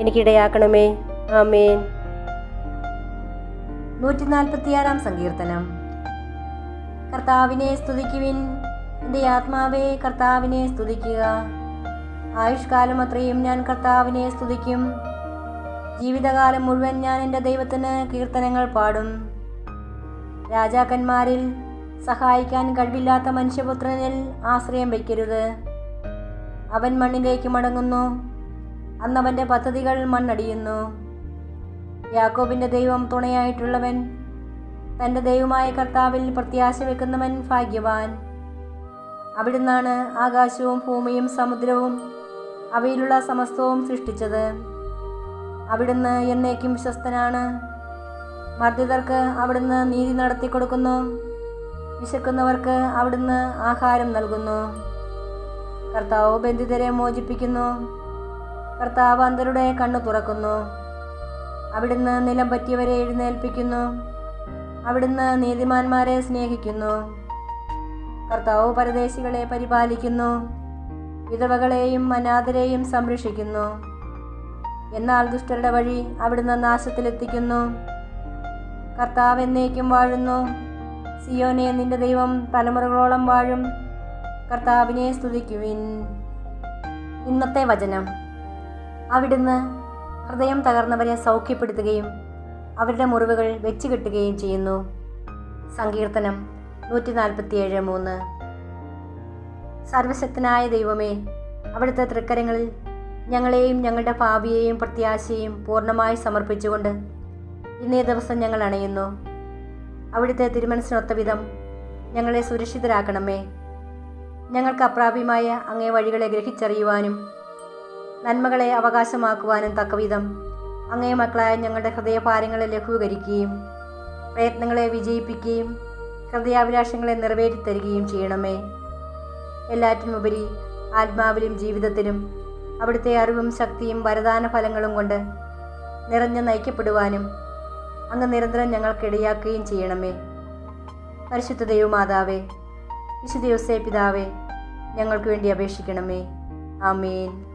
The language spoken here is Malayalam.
എനിക്കിടയാക്കണമേ. ആമേൻ. നൂറ്റി നാൽപ്പത്തിയാറാം സങ്കീർത്തനം. കർത്താവിനെ സ്തുതിക്കുവിൻ. എന്റെ ആത്മാവേ കർത്താവിനെ സ്തുതിക്കുക. ആയുഷ്കാലം അത്രയും ഞാൻ കർത്താവിനെ സ്തുതിക്കും. ജീവിതകാലം മുഴുവൻ ഞാൻ എന്റെ ദൈവത്തിന് കീർത്തനങ്ങൾ പാടും. രാജാക്കന്മാരിൽ സഹായിക്കാൻ കഴിവില്ലാത്ത മനുഷ്യപുത്രനിൽ ആശ്രയം വയ്ക്കരുത്. അവൻ മണ്ണിലേക്ക് മടങ്ങുന്നു. അന്നവന്റെ പദ്ധതികൾ മണ്ണടിയുന്നു. യാക്കോബിന്റെ ദൈവം തുണയായിട്ടുള്ളവൻ തന്റെ ദൈവമായ കർത്താവിൽ പ്രത്യാശ വെക്കുന്നവൻ ഭാഗ്യവാൻ. അവിടുന്നാണ് ആകാശവും ഭൂമിയും സമുദ്രവും അവയിലുള്ള സമസ്തവും സൃഷ്ടിച്ചത്. അവിടുന്ന് എന്നേക്കും വിശ്വസ്തനാണ്. മർദ്ദിതർക്ക് അവിടുന്ന് നീതി നടത്തി കൊടുക്കുന്നു വിശക്കുന്നവർക്ക് അവിടുന്ന് ആഹാരം നൽകുന്നു. കർത്താവ് ബന്ധിതരെ മോചിപ്പിക്കുന്നു. കർത്താവ് അന്തരുടെ കണ്ണു തുറക്കുന്നു. അവിടുന്ന് നിലം പറ്റിയവരെ എഴുന്നേൽപ്പിക്കുന്നു. അവിടുന്ന് നീതിമാന്മാരെ സ്നേഹിക്കുന്നു. കർത്താവ് പരദേശികളെ പരിപാലിക്കുന്നു. വിധവകളെയും അനാഥരെയും സംരക്ഷിക്കുന്നു. എന്നാൽ ദുഷ്ടരുടെ വഴി അവിടുന്ന് നാശത്തിലെത്തിക്കുന്നു. കർത്താവ് എന്നേക്കും വാഴുന്നു. സിയോനെ നിന്റെ ദൈവം തലമുറകളോളം വാഴും. കർത്താവിനെ സ്തുതിക്കുവിൻ. ഇന്നത്തെ വചനം. അവിടുന്ന് ഹൃദയം തകർന്നവരെ സൗഖ്യപ്പെടുത്തുകയും അവരുടെ മുറിവുകൾ വെച്ച് കെട്ടുകയും ചെയ്യുന്നു. സങ്കീർത്തനം നൂറ്റി നാൽപ്പത്തിയേഴ് മൂന്ന്. സർവശക്തനായ ദൈവമേ അവിടുത്തെ തൃക്കരങ്ങളിൽ ഞങ്ങളെയും ഞങ്ങളുടെ ഭാവിയെയും പ്രത്യാശയെയും പൂർണമായി സമർപ്പിച്ചുകൊണ്ട് ഇന്നേ ദിവസം ഞങ്ങൾ അണയുന്നു. അവിടുത്തെ തിരുമനസിനൊത്ത വിധം ഞങ്ങളെ സുരക്ഷിതരാക്കണമേ. ഞങ്ങൾക്ക് അപ്രാപ്യമായ അങ്ങേ വഴികളെ ഗ്രഹിച്ചറിയുവാനും നന്മകളെ അവകാശമാക്കുവാനും തക്കവിധം അങ്ങേ മക്കളായ ഞങ്ങളുടെ ഹൃദയഭാരങ്ങളെ ലഘൂകരിക്കുകയും പ്രയത്നങ്ങളെ വിജയിപ്പിക്കുകയും ഹൃദയാഭിലാഷങ്ങളെ നിറവേറ്റിത്തരികയും ചെയ്യണമേ. എല്ലാറ്റിനുമുപരി ആത്മാവിലും ജീവിതത്തിലും അവിടുത്തെ അറിവും ശക്തിയും വരദാന ഫലങ്ങളും കൊണ്ട് നിറഞ്ഞു നയിക്കപ്പെടുവാനും അങ്ങ് നിരന്തരം ഞങ്ങൾക്കിടയാക്കുകയും ചെയ്യണമേ. പരിശുദ്ധ ദൈവമാതാവേ വിശുദ്ധ യോസേ പിതാവേ ഞങ്ങൾക്ക് വേണ്ടി അപേക്ഷിക്കണമേ. ആമേൻ.